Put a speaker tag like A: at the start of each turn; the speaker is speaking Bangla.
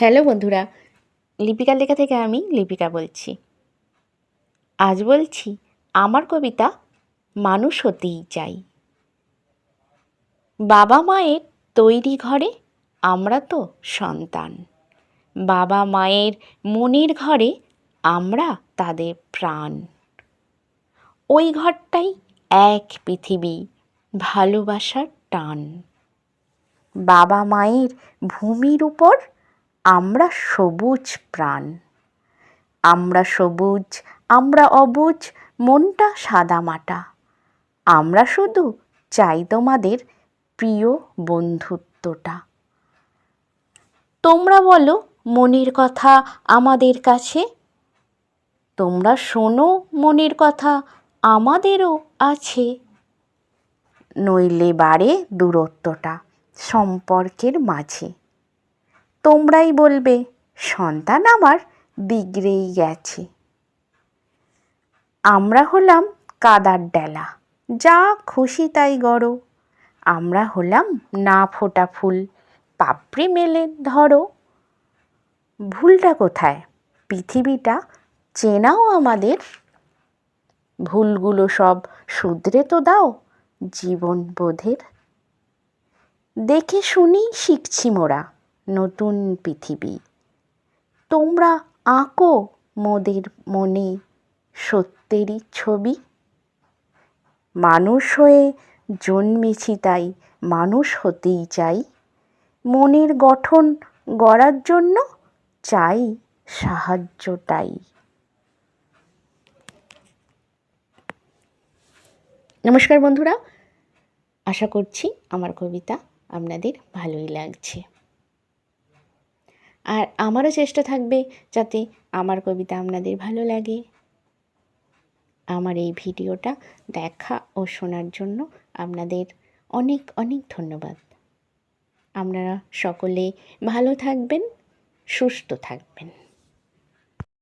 A: হ্যালো বন্ধুরা, লিপিকার লেখা থেকে আমি লিপিকা বলছি। আজ বলছি, আমার কবিতা মানুষ হতেই চাই। বাবা মায়ের তৈরি ঘরে আমরা তো সন্তান। বাবা মায়ের মনের ঘরে আমরা তাদের প্রাণ। ওই ঘরটাই এক পৃথিবী, ভালোবাসার টান। বাবা মায়ের ভূমির উপর আমরা সবুজ প্রাণ। আমরা সবুজ, আমরা অবুজ, মনটা সাদামাটা আমরা শুধু চাই তোমাদের প্রিয় বন্ধুত্বটা। তোমরা বলো, মনের কথা আমাদের কাছে? তোমরা শোনো, মনের কথা আমাদেরও আছে। নইলে বাড়ে দূরত্বটা, সম্পর্কের মাঝে। তোমরাই বলবে, সন্তান আমার বিগড়েই গেছে। আমরা হলাম কাদার ডেলা, যা খুশি তাই গড়ো। আমরা হলাম না ফোটা ফুল, পাপড়ি মেলে ধরো। ভুলটা কোথায়? পৃথিবীটা চেনাও আমাদের। ভুলগুলো সব শুধরে তো দাও জীবন বোধের। দেখে শুনেই শিখছি মোরা নতুন পৃথিবী। তোমরা আঁকো মোদের মনে সত্যেরই ছবি। মানুষ হয়ে জন্মেছি তাই মানুষ হতেই চাই। মনের গঠন গড়ার জন্য চাই সাহায্যটাই। নমস্কার বন্ধুরা, আশা করছি আমার কবিতা আপনাদের ভালোই লাগছে। আর আমারও চেষ্টা থাকবে যাতে আমার কবিতা আপনাদের ভালো লাগে। আমার এই ভিডিওটা দেখা ও শোনার জন্য আপনাদের অনেক অনেক ধন্যবাদ। আপনারা সকলে ভালো থাকবেন, সুস্থ থাকবেন।